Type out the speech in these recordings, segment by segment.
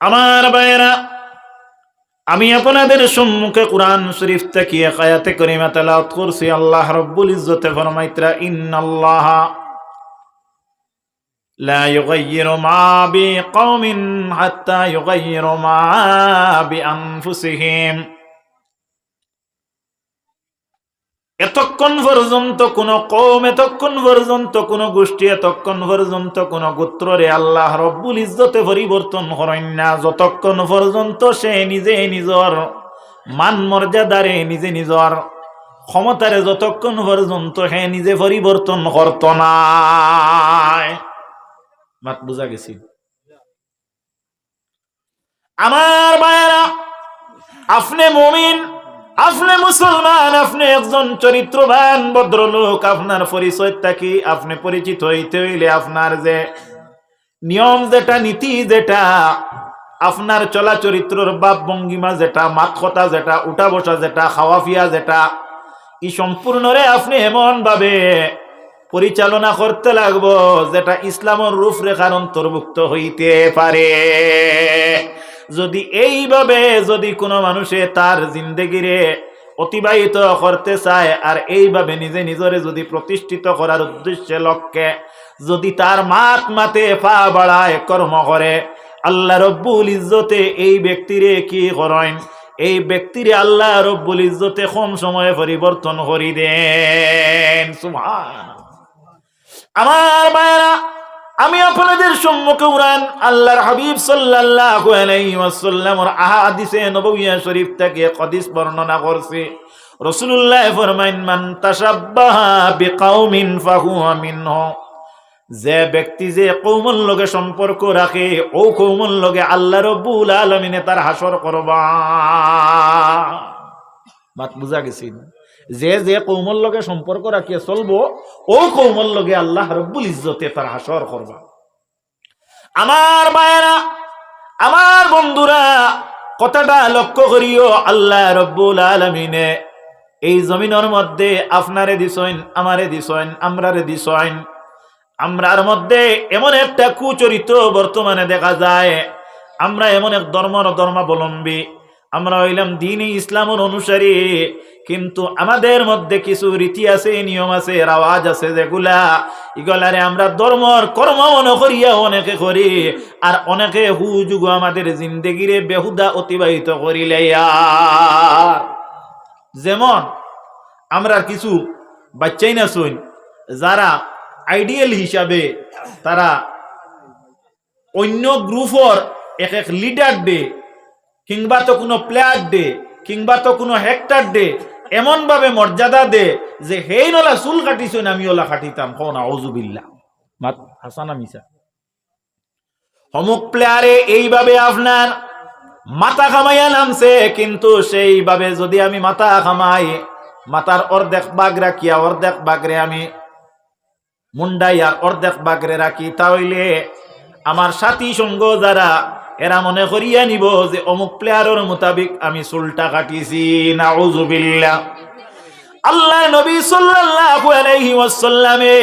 আমার ভাইয়েরা আমি আপনাদের সম্মুখে কোরআন শরীফ থেকে কায়াতে করিমা তেলাওয়াত করছি আল্লাহ রব্বুল ইজ্জতে ফরমাইতরা ইন্নাল্লাহ لا يغير ما بقوم حتى يغيروا ما بأنفسهم এতক্ষণ পর্যন্ত কোন কৌম এতক্ষণ পর্যন্ত কোন গোষ্ঠী, এতক্ষণ পর্যন্ত কোন গোত্ররে আল্লাহ রব্বুল ইজ্জতে পরিবর্তন করেন না। যতক্ষণ পর্যন্ত সে নিজে নিজর মান মর্যাদারে, নিজে নিজর ক্ষমতারে, যতক্ষণ পর্যন্ত সে নিজে পরিবর্তন করত না মাত বুঝা গেছি? আমার মায়েরা, আপনি মুমিন আপনি মুসলমান, আপনি একজন চরিত্রবান, ভদ্রলোক, আপনার পরিচয়টা কি? আপনি পরিচিত হইতে হইলে আপনার যে নিয়ম যেটা, নীতি যেটা, আপনার চলা চরিত্রর বাপ ভঙ্গিমা যেটা, মাত কথা যেটা, উঠা বসা যেটা, খাওয়া যেটা ই সম্পূর্ণরে আপনি এমন ভাবে পরিচালনা করতে লাগবো, যেটা ইসলামের রূপরেখার অন্তর্ভুক্ত হইতে পারে। যদি এইভাবে যদি কোনো মানুষে তার জিন্দগিরে অতিবাহিত করতে চায়, আর এইভাবে নিজে নিজরে যদি প্রতিষ্ঠিত করার উদ্দেশ্যে লক্ষ্যে যদি তার মাত মাতে পা বাড়ায় কর্ম করে, আল্লাহ রব্বুল ইজ্জতে এই ব্যক্তিরে কি করেন? এই ব্যক্তিরে আল্লাহ রব্বুল ইজ্জতে কম সময়ে পরিবর্তন করি দেন সুবহান আমার আমি আপনাদের সম্মুখে উড়ান আল্লাহর হাবিব সাল্লাল্লাহু আলাইহি ওয়াসাল্লামর আহাদিসে নববিয়া শরীফ থেকে হাদিস বর্ণনা করছে। রাসূলুল্লাহ ফরমাইন, মান তাশাব্বাহা বিকাউমিন ফাহুয়া মিনহু। যে ব্যক্তি যে কৌমল লগে সম্পর্ক রাখে, ও কৌমল লগে আল্লাহ রব্বুল আলমিনে তার হাসর করবা। মাত বুঝা গেছি? যে যে কৌমল লগে সম্পর্ক রাখিয়ে চলবো, ও কৌমল লগে আল্লাহ রব্বুল ইজ্জতে তার হাসর করবা। আমার মায়েরা, আমার বন্ধুরা, কথাটা লক্ষ্য করিও আল্লাহ রব্বুল আলমিনে, এই জমিনের মধ্যে আপনারে দিসইন আমারে দিসইন আমরারে দিসইন আমরার মধ্যে এমন একটা কুচরিত্র বর্তমানে দেখা যায়, আমরা এমন এক ধর্মর ধর্মাবলম্বী। আমরা হইলাম দিন ইসলামের অনুসারী কিন্তু আমাদের মধ্যে কিছু রীতি আছে, নিয়ম আছে, রাওয়াজ আছে যেগুলা ইগলারে আমরা ধর্মর কর্ম মনে করিয়া অনেকে করি আর অনেকে হুযুগ আমাদের জিন্দগিরে বেহুদা অতিবাহিত করিলে। যেমন আমরা কিছু বাচ্চাই না শুন, যারা আইডিয়াল হিসাবে তারা অন্য গ্রুপর এক এক লিডার ডে কিংবা তো কোনো প্লেয়ার ডে কিংবা তো কোনো হেক্টার ডে এমন ভাবে মর্যাদা দে যে, হেই নলা, চুল কাটিছই আমি ওলা কাটিতাম, কও না অজুবিল্লা মাত, হাসানা মিসা অমুক প্লেয়ারে এইভাবে আপনার মাথা খামাইয়া নামছে, কিন্তু সেইভাবে যদি আমি মাথা খামাই মাথার অর্ধেক বাঘ রাখিয়া, অর্ধেক বাঘরে আমি মুন্ডাইয়া অর্ধেক বাঘরে রাখি, তাহলে আমার সাথী সঙ্গ যারা এরা মনে করিয়া নিব যে অমুক প্লেয়ারের মোতাবিক আমি চুলটা কাটিছি না ওজুবিল্লা আল্লাহ নবী সাল্লাল্লাহু আলাইহি ওয়াসাল্লামে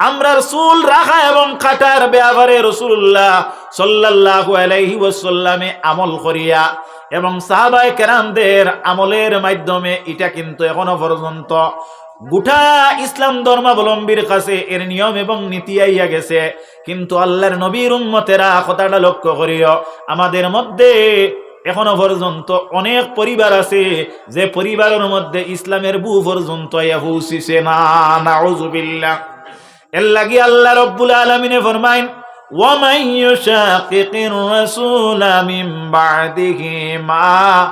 আমরার চুল রাখা এবং কাটার ব্যাপারে রসুল্লাহ সাল্লাল্লাহু আলাইহি ওয়াসাল্লামে আমল করিয়া এবং সাহাবায়ে কেরামদের আমলের মাধ্যমে এটা কিন্তু এখনও পর্যন্ত গোটা ইসলাম ধর্মাবলম্বীর কাছে এর নিয়ম এবং নীতি আইয়া গেছে কিন্তু আল্লাহর নবীর উম্মতেরা কথাটা লক্ষ্য করিও আমাদের মধ্যে এখনো পর্যন্ত অনেক পরিবার আছে যে পরিবারের মধ্যে ইসলামের বু পর্যন্ত ইয়া পৌঁছিছে না নাউজুবিল্লাহ এর লাগি আল্লাহ রব্বুল আলামিনে ফরমাইন ومن يشاقق الرسول من بعده ما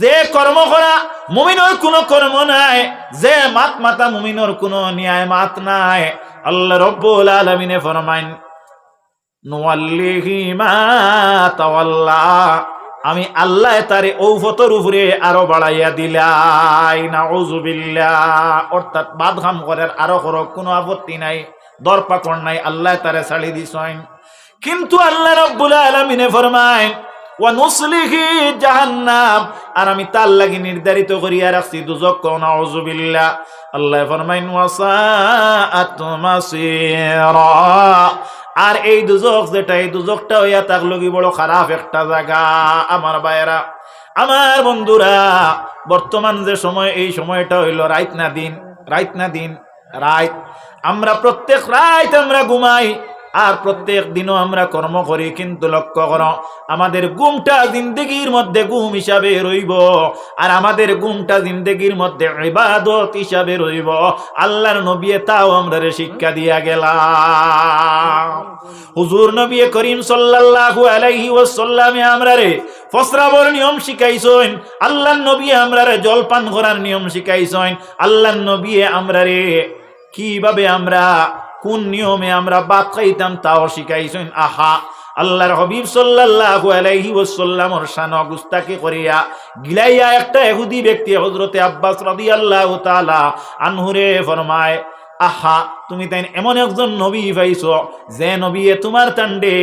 যে কর্ম করা মুমিনের কোনো কর্ম নাই, যে মাত মাতা মুমিনের কোনো ন্যায় মাত নাই, আল্লাহ রব্বুল আলামিনে ফরমাইন আমি আল্লাহ তারে ঔফতর উপরে আরও বাড়াইয়া দিলাই না অর্থাৎ বাদ খাম করার আরও করো কোনো আপত্তি নাই দরপাকর নাই, আল্লাহ তারে ছাড়ি দিছেন। কিন্তু আল্লাহ রব্বুল আলমিনে জাহান্নাম। আর আমি তার লাগি করিয়া আর এই দুজক যেটা, এই দুজকটা হইয়া তাক লগি বড় খারাপ একটা জায়গা, আমার বায়েরা আমার বন্ধুরা, বর্তমান যে সময়, এই সময়টা হইল রাইত না দিন, রাইত না দিন, রাইত। আমরা প্রত্যেক রাইত আমরা ঘুমাই আর প্রত্যেক দিনও আমরা কর্ম করি, কিন্তু লক্ষ্য করো, আমাদের গুমটা জিন্দগির মধ্যে গুম হিসাবে রইব, আর আমাদের গুমটা জিন্দগির মধ্যে ইবাদত হিসাবে রইব। আল্লাহর নবী তাও আমরা শিক্ষা দিয়া গেলাম। হুজুর নবী করিম সাল্লাল্লাহু আলাইহি ওয়াসাল্লামে আমরা রে ফসরাবর নিয়ম শিখাইছেন, আল্লাহর নবী আমরা রে জলপান করার নিয়ম শিখাইছেন, আল্লাহর নবী আমরা রে কীভাবে আমরা কোন নিয়মে আমরা বাদ খাইতাম তাও শিখাইছেন, আহা, আল্লাহর হবিব সাল্লাল্লাহু আলাইহি ওয়াসাল্লামর শান গুস্তাকে করিয়া গিলাইয়া একটা ইহুদি ব্যক্তি, হযরতে আব্বাস রাদিয়াল্লাহু তাআলা আনহুরে ফরমায়, আহা, তুমি তাই এমন একজন নবী পাইছ যে নবীয়ে তোমার তান্ডে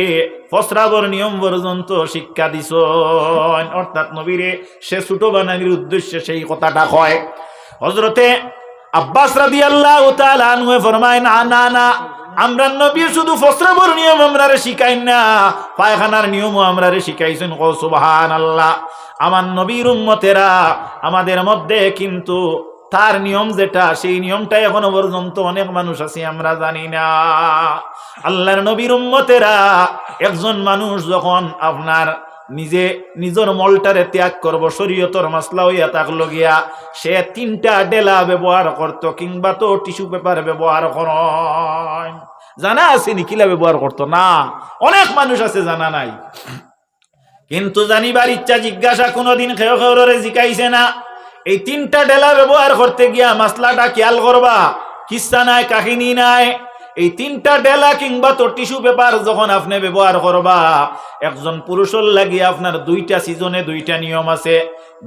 ফসরাবর নিয়ম পর্যন্ত শিক্ষা দিছ অর্থাৎ নবীরে সে ছোট বানানির উদ্দেশ্যে সেই কথাটা কয়। হজরতে আব্বাস রাদি আল্লাহ আনহুয়ে ফরমায়, না না না, আমরা নবী শুধু ফসরাবর নিয়ম আমরা শিখাই না। পায়খানার নিয়মও আমরা রে শিখাইছেন ও সুবহান আল্লাহ আমার নবীর উম্মতেরা আমাদের মধ্যে কিন্তু তার নিয়ম যেটা, সেই নিয়মটা এখনও পর্যন্ত অনেক মানুষ আছে, আমরা জানি না। আল্লাহর নবীর উম্মতেরা একজন মানুষ যখন আপনার নিজে নিজের মলটারে ত্যাগ করব, শরীয়তর মাসলা হইয়া তাক লগিয়া। সে তিনটা ডেলা ব্যবহার করত, কিংবা তো টিস্যু পেপার ব্যবহার কর। জানা আছে নি কিলা ব্যবহার করতো? না। অনেক মানুষ আছে, জানা নাই। কিন্তু জানিবার ইচ্ছা, জিজ্ঞাসা কোনোদিন খেয়ে খেয়ে জিকাইছে না। এই তিনটা ডেলা ব্যবহার করতে গিয়া মাসলাটা খেয়াল করবা। কিস্সা নাই, কাহিনী নাই। এই তিনটা ডেলা কিংবা তো টিস্যু পেপার যখন আপনি ব্যবহার করবা, একজন পুরুষের লাগি আপনার দুইটা সিজনে দুইটা নিয়ম আছে।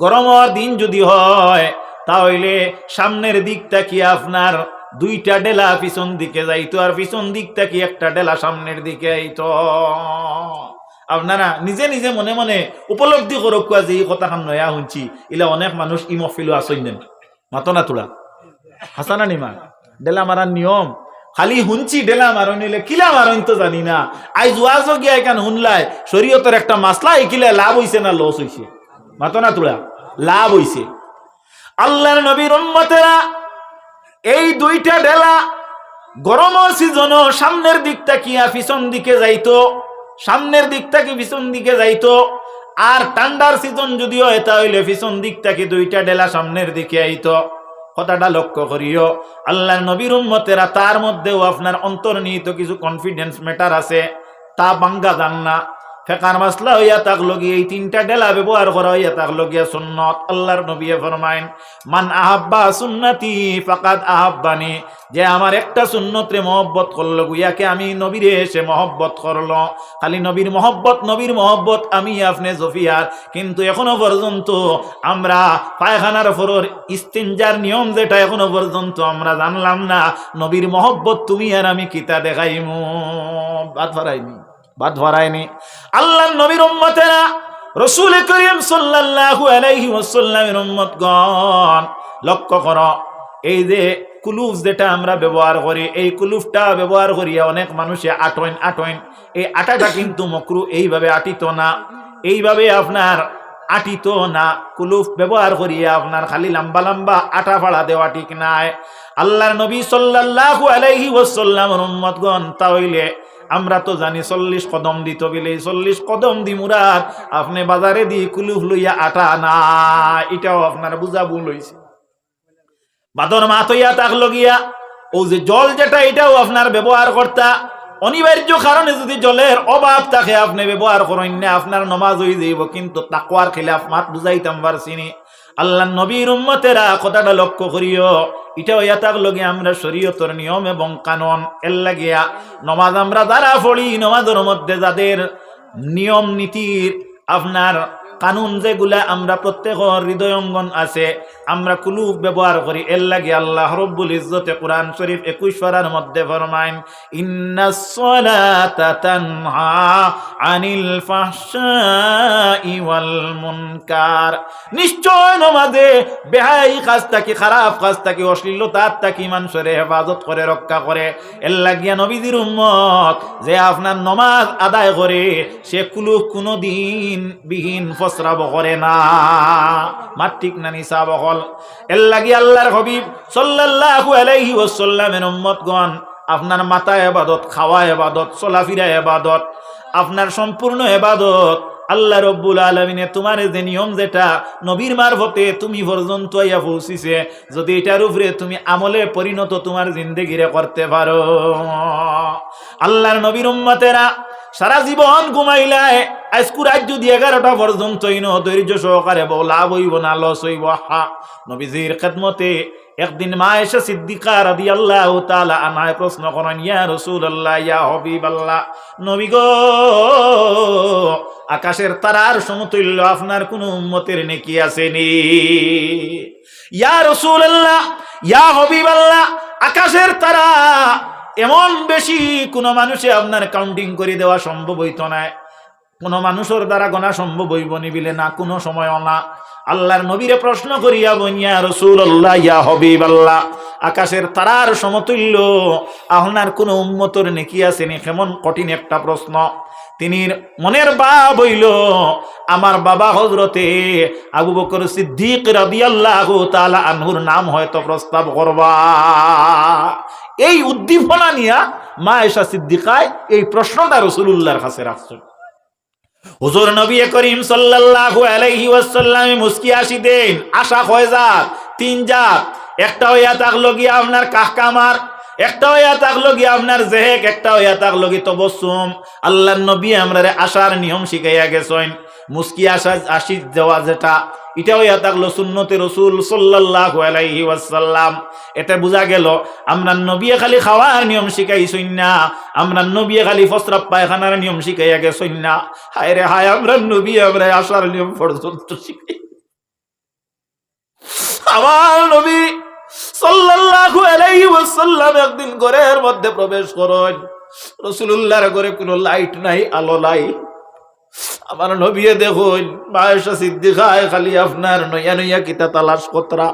গরমের দিন যদি হয়, তাহলে সামনের দিকটা কি আপনার দুইটা ডেলা পিছন দিকে যাইতো আর পিছন দিকটা কি একটা ডেলা সামনের দিকে আইতো? আপনারা নিজে নিজে মনে মনে উপলব্ধি করক যে এই কথাখান নয়া শুনছি। ইলা অনেক মানুষ ই মহফিলো আসইন মাতো না তোলা। হাসানা নিমা। ডেলা মারার নিয়ম। খালি শুনছি ডেলা মারণ নিলে কিলা মারণ তো জানি না। আই যোৱা গিয়া এখান শুনলাই শরীয়তের একটা মাসলা একিলে লাভ হইছে না লস হইছে? মাতো না তোলা লাভ হইছে। আল্লাহর নবীর উম্মতেরা এই দুইটা ডেলা গরমের সিজন সামনের দিকটা কিয়া পিছন দিকে যাইতো? সামনের দিকটাকে পিছন দিকে যাইতো? আর ঠান্ডার সিজন যদিও এটা হইলে পিছন দিকটাকে দুইটা ডেলা সামনের দিকে আইতো? কথাটা লক্ষ্য করিও। আল্লাহ নবীর উম্মতেরা তার মধ্যেও আপনার অন্তর্নিহিত কিছু কনফিডেন্স ম্যাটার আছে। তা বাঙ্গা জান না। ফেকার মাসলা হইয়া তাক লগিয়ে এই তিনটা ডেলা ব্যবহার করা হইয়া তাক লগিয়া সুন্নত। আল্লাহর নবিয়ে ফরমাইন, মান আহাব্বা সুন্নতি ফাকাদ আহাব্বানি যে আমার একটা সুন্নতরে মহব্বত করল গুয়াকে আমি নবীরে এসে মহব্বত করল। খালি নবীর মহব্বত নবীর মহব্বত আমি আপনি জফিয়ার। কিন্তু এখনও পর্যন্ত আমরা পায়খানার ফরর ইস্তিনজার নিয়ম যেটা, এখনও পর্যন্ত আমরা জানলাম না, নবীর মহব্বত তুমি আর আমি কিতা দেখাইমু? বাদ ভরাইনি বাদ ভরায়নি আল্লাহ নবীর উম্মতেরা রসুল করিম সাল্লাল্লাহু আলাইহি ওয়াসাল্লামের উম্মতগণ, লক্ষ্য করো, এই যে কুলুফ যেটা আমরা ব্যবহার করি, এই কুলুফটা ব্যবহার করিয়া অনেক মানুষে আটইন আটইন। এই আটাটা কিন্তু মকরু, এইভাবে আটিত না। এইভাবে আপনার আটিত না। কুলুফ ব্যবহার করিয়া আপনার খালি লম্বা লম্বা আটা ফাড়া দেওয়া ঠিক নাই। আল্লাহর নবী সাল্লাল্লাহু আলাইহি ওয়াসাল্লামের উম্মতগণ তাহলে আমরা তো জানি চল্লিশ কদম দিত বিলে চল্লিশ কদম দি মুরাদ। আপনি বাজারে দি কুলুফ লইয়া আটা না, এটাও আপনার বুঝা ভুল হয়েছে বাদর মাত তাক লগিয়া, ও যে জল যেটা, এটাও আপনার ব্যবহার করতা। অনিবার্য কারণে যদি জলের অভাব থাকে, আপনি ব্যবহার করেন না, আপনার নমাজ হয়ে যাইব, কিন্তু তাকুয়ার খিলাফ মাত বুঝাইতাম পারছিনি আল্লাহ নবীর উম্মতেরা কথাটা লক্ষ্য করিও। এটাও ইয়াতাক লগে আমরা শরীয়তর নিয়ম এবং কানন। এর লাগিয়া নমাজ আমরা যারা পড়ি, নমাজের মধ্যে যাদের নিয়ম নীতির আপনার কানুন যেগুলা আমরা প্রত্যেকের হৃদয়ঙ্গন আছে, আমরা কুলুপ ব্যবহার করি। এর লাগে আল্লাহ রব্বুল ইজ্জতে কোরআন শরীফ একুশ মধ্যে ফরমাইন আনিল ওয়াল মুনকার। নিশ্চয় নমাজে বেহাই কাজ থাকি, খারাপ কাজ থাকি অশ্লীলতার থাকি, মানুষের হেফাজত করে, রক্ষা করে। এর লাগিয়া নবীজির উম্মত যে আপনার নমাজ আদায় করে, সে কুলুক কোনো দিন বিহীন ফসরাব করে না। মাত্রিক না নিসা বহল এর লাগি আল্লাহর হবিব সাল্লাল্লাহু আলাইহি ওয়াসাল্লামের উম্মতগণ, আপনার মাথা এবাদত খাওয়া এবাদত চলাফিরা এবাদত, আপনার সম্পূর্ণ এবাদত, আল্লাহ রব্বুল আলমিনে তোমার যে নিয়ম যেটা নবীর মারফতে তুমি পর্যন্ত ইয়া পৌঁছিছে, যদি এটার উপরে তুমি আমলে পরিণত তোমার জিন্দগিরে করতে পারো। আল্লাহর নবীর উম্মতেরা সারা জীবন ঘুমাইলায় আজকু রাত যদি এগারোটা পর্যন্ত ইন ধৈর্য সহকারে বউ লাভ হইব না লস হইব। হা নবীজির খেদমতে একদিন মা এসে সিদ্দিকা রাদি আল্লাহ তালা আনায় প্রশ্ন করেন, ইয়া রসুল আল্লাহ ইয়া হবিব আল্লাহ নবী গো, আকাশের তারার সমতুল্য আপনার কোন উম্মতের নেকি আসেনি? ইয়া রসুল আল্লাহ ইয়া হবিব আল্লাহ আকাশের তারা এমন বেশি কোনো মানুষে আপনার কাউন্টিং করে দেওয়া সম্ভব হইত না। কোনো মানুষের দ্বারা গোনা সম্ভব হইব নিবিলে না, কোনো সময় না। আল্লাহর নবীরে প্রশ্ন করিয়া রসুল আল্লাহ ইয়া হবিব আল্লাহ আকাশের তারার সমতুল্য, আপনার কোনো উন্মতর নেকি আছে আসেনি কেমন কঠিন একটা প্রশ্ন। তিনি মনের বা বইল আমার বাবা হজরতে আবু বকর সিদ্দিক রাদিয়াল্লাহু তাআলা আনহুর নাম হয়তো প্রস্তাব করবা। এই উদ্দীপনা নিয়া মা এসা সিদ্দিকায় এই প্রশ্নটা রসুলুল্লাহর কাছে রাখছেন হুজুর নবী করিম সাল্লাল্লাহু আলাইহি ওয়াসাল্লাম মুস্কি আসি দেন, আশা হয়ে যাক তিন যাক একটা হইয়া থাকল গিয়া আপনার কাহকামার একটা হইয়া থাকল গিয়া আপনার জেহেক, একটা হইয়া থাকল গি তবসুম। আল্লাহ নবী আমরা আশার নিয়ম শিখাইয়া গেছেন। মুস্কি আসা আসি দেওয়া যেটা এটা হইয়া থাকল সুন্নতে রসুল সাল্লাল্লাহু আলাইহি ওয়াসাল্লাম। এটা বোঝা গেল, আমরা নবী খালি খাওয়ার নিয়ম শিখাইছই না, আমরা নবী খালি ফসরাব পায়খানার নিয়ম শিখাইয়া গেছই না। হায় রে, হায়, আমরা নবী, আমরা আসার নিয়ম পর্যন্ত শিখাই। আমার নবী সাল্লাল্লাহু আলাইহি ওয়াসাল্লাম একদিন ঘরের মধ্যে প্রবেশ করেন। রসুলুল্লাহর ঘরে কোনো লাইট নাই, আলো নাই। আমার নবিয়ে দেখুন বায়সা সিদ্দিকায় খালি আপনার নইয়া নইয়া কিতা তালাশ কতরা।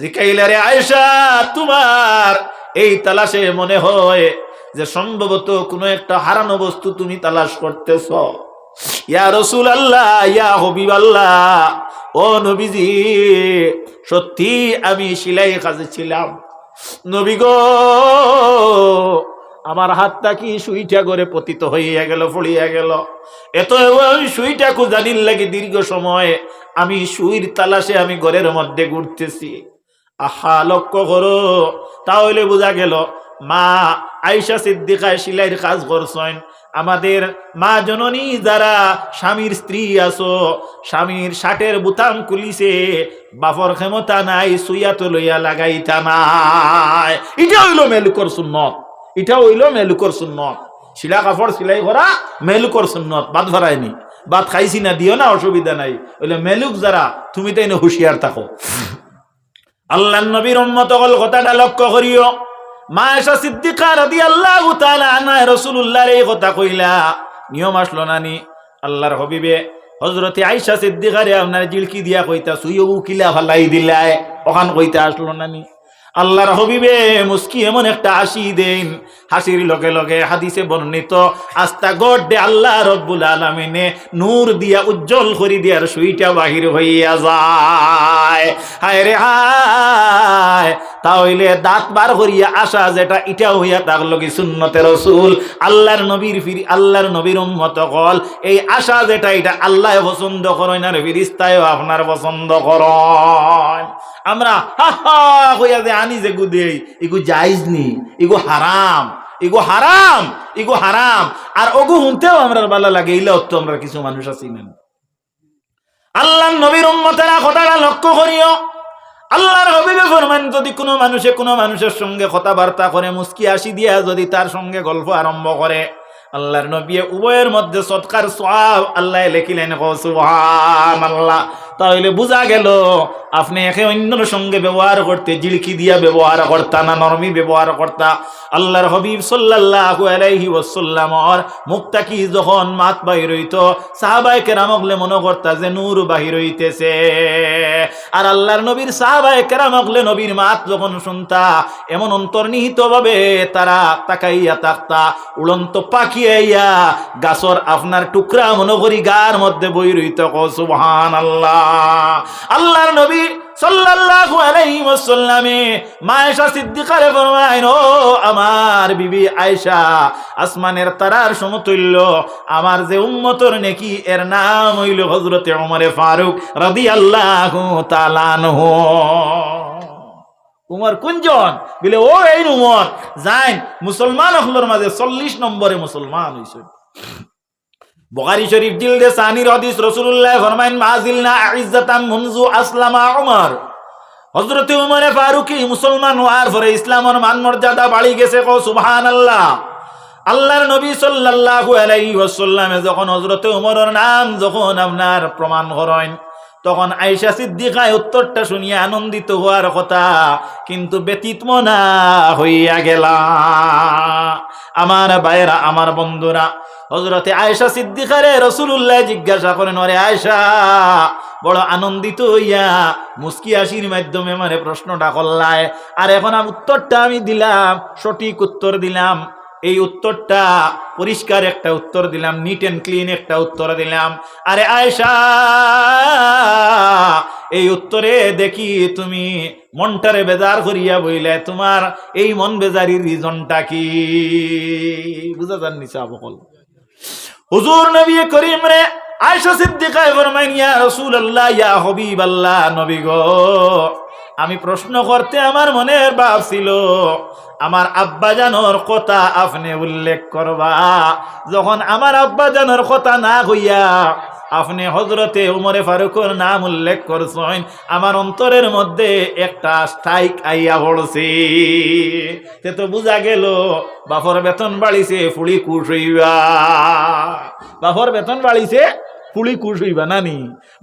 জিকাইলা রে আয়েশা, তোমার এই তালাশে মনে হয় যে সম্ভবত কোনো একটা হারানো বস্তু তুমি তালাশ করতেছ। ইয়া রসুল আল্লাহ ইয়া হবিব আল্লাহ ও নবীজি, সত্যি আমি সিলাই কাজে ছিলাম নবী গো আমার হাতটা কি সুইটা করে পতিত হইয়া গেল ফড়িয়া গেল? এত ওই সুইটা খুঁজানির লাগে দীর্ঘ সময় আমি সুইর তালাশে আমি ঘরের মধ্যে ঘুরতেছি। আহা, লক্ষ্য করো, তাহলে বোঝা গেল, মা আইসা সিদ্দিকায় সিলাইয়ের কাজ করছেন। আমাদের মা জননী যারা স্বামীর স্ত্রী আছো, স্বামীর শার্টের বুতাম খুলিছে, বাপর ক্ষমতা নাই, সুইয়া তো লইয়া লাগাইতা নাই। এটা হইল মেলুকর সুন্নত। এটা হইল মেলুকর সুন্নত। শিলা কাপড় সিলাই করা মেলুকর সুন্নত বাদ ভরায়নি বাদ খাইছি না, দিও না, অসুবিধা নাই। ওইলে মেলুক যারা তুমি তাই হুঁশিয়ার থাকো। আল্লাহ নবীর উম্মত হল কথাটা লক্ষ্য করিও মা এসা সিদ্দিকা রাদি আল্লাহ আনায় রসুল্লাহর এই কথা কইলা, নিয়ম আসলো নানি। আল্লাহর হবিবে হজরতে আইসা সিদ্দিকারে আপনার জিলকি দিয়া কইতা, সুইও কিলা ফালাই দিলায় ওখান কইতে আসলো নানি। আল্লাহর হবিবে মুস্কি এমন একটা হাসি দেন। হাসির লগে লগে হাদিসে বর্ণিত আস্তা গড দে আল্লাহ রব্বুল আলমিনে নূর দিয়া উজ্জ্বল করি দিয়ার সুইটা বাহির হইয়া যায়। হায় রে হায় তাহলে দাঁত বার করিয়া আসা যেটা এটা হইয়া থাকল কি সুন্নতের রসুল। আল্লাহর নবীর ফিরি, আল্লাহর নবীর উম্মত কল। এই আশা যেটা, এটা আল্লাহ পছন্দ করেন আর ফিরিস্তায়ও আপনার পছন্দ করেন। আমরা হা হা হইয়া যে আনি যে গু দেই, এগু জাইজ নি, এগু হারাম এগু হারাম এগু হারাম। আর ওগু শুনতেও আমরা ভালো লাগে এইলে তো আমরা কিছু মানুষ আছি না। আল্লাহ নবীর উম্মতেরা কথাটা লক্ষ্য করিও। আল্লাহর হবিবে ফরমান, যদি কোনো মানুষে কোনো মানুষের সঙ্গে কথাবার্তা করে মুস্কি আসি দিয়া যদি তার সঙ্গে গল্প আরম্ভ করে, আল্লাহর নবী উভয়ের মধ্যে সৎকার সব আল্লাহ লেখিলেন সুবহানাল্লাহ। তাহলে বোঝা গেল, আপনি একে অন্যর সঙ্গে ব্যবহার করতে জিলকি দিয়া ব্যবহার করতা না নরমি ব্যবহার করতা। আল্লাহর হবিব সাল্লাল্লাহু আলাইহি কি যখন মাত বাহির হইত, সাহাবায়ে কেরামগলে মনে করতা যে নূর বাহির হইতেছে। আর আল্লাহর নবীর সাহাবায়ে কেরামগলে নবীর মাত যখন শুনতা, এমন অন্তর্নিহিত ভাবে তারা তাকাইয়া তাকতা উড়ন্ত পাখি আইয়া গাছর আপনার টুকরা মনে করি গার মধ্যে বই রইত সুবহান আল্লাহ আল্লাহর নবী সাল্লাল্লাহু আলাইহি ওয়াসাল্লামে মা আয়েশা সিদ্দিকারে ও আমার বিবি আয়েশা, আসমানের তারার সমতুল্য, আমার যে উম্মতর নেকি, এর নাম হইল হযরতে ওমরে ফারুক রাদিয়াল্লাহু তাআলা আনহু। উমর কুঞ্জন বলে, ও এই উমর, যাইন, মুসলমান হলোর মাঝে চল্লিশ নম্বরে মুসলমান হইছে। বুখারী শরীফ জিলদে সানির হাদিস, রাসূলুল্লাহ ফরমাইন মাজিলনা ইজ্জাতাম মুনজু আসলামা উমর। হযরতে উমরে ফারুকি মুসলমান হওয়ার পরে ইসলামের মান মর্যাদা বাড়ি গেছে কো সুবহান আল্লাহ আল্লাহর নবী সাল্লাল্লাহু আলাইহি ওয়াসাল্লামে যখন হযরতে উমরের নাম যখন আপনার প্রমাণ করেন, তখন আয়েশা সিদ্দিকায় উত্তরটা শুনিয়া আনন্দিত হওয়ার কথা, কিন্তু ব্যতীত মনা হইয়া গেলা। আমার ভাইয়েরা, আমার বন্ধুরা হজরতে আয়েশা সিদ্দিকারে রসুল্লাহ জিজ্ঞাসা করেন, ওরে আয়েশা, বড় আনন্দিত হইয়া মুস্কি হাসির মাধ্যমে মানে প্রশ্নটা করলায়। আর এখন উত্তরটা আমি দিলাম, সঠিক উত্তর দিলাম। এই উত্তরটা পরিষ্কার একটা উত্তর দিলাম নিট অ্যান্ড ক্লিন একটা উত্তর দিলাম। আরে আয়েশা, এই উত্তরে দেখি তুমি মনটারে বেজার করিয়া বইলে, তোমার এই মন বেজারির রিজনটা কি? বুঝা যান নিচা বকল হুজুর নবী করিম রে আয়সা সিদ্দিকায় ফরমাইন, ইয়া রাসূলুল্লাহ, ইয়া হাবিবাল্লাহ, নবী গো। আমি প্রশ্ন করতে আমার মনের ভাব ছিল, আমার আব্বা জানোর কথা আপনি উল্লেখ করবা। যখন আমার আব্বা জানোর কথা না হইয়া আপনি হজরতে উমরে ফারুকের নাম উল্লেখ করছেন, আমার অন্তরের মধ্যে একটা স্ট্রাইক আইয়া পড়ছে। তে তো বুঝা গেল, বাফর বেতন বাড়িছে ফুড়ি কুশ বাফর বেতন বাড়িছে, পুলি কুশ হইবা নানি।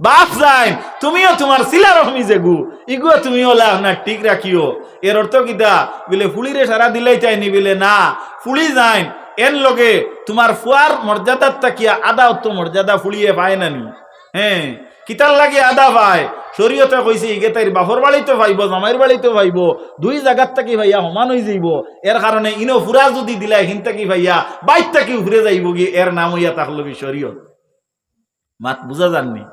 বাপ যাই তুমিও তোমার সিলা রহমি যে গু ইগু তুমি ওলা না, ঠিক রাখিও। এর অর্থ কিতা বলে ফুলিরে সারা দিলেই চাইনি বলে, না। ফুলি যাইন এর লগে তোমার ফুয়ার মর্যাদার তাকিয়া আদা তো মর্যাদা ফুলিয়ে পায় নানি হ্যাঁ কিতার লাগে আদা পায়? শরীয়তে কইছে, ইগে তাইর বাড়িতে পাইব জামাইর বাড়িতে পাইব দুই জায়গার থাকি ভাইয়া সমান হয়ে যাইব। এর কারণে ইনো ফুরা যদি দিলা হিন থাকি ভাইয়া বাইর থাকি ঘুরে যাইব গি এর নাম হইয়া তাহলে শরীয়ত। মাত বুঝা যাননি?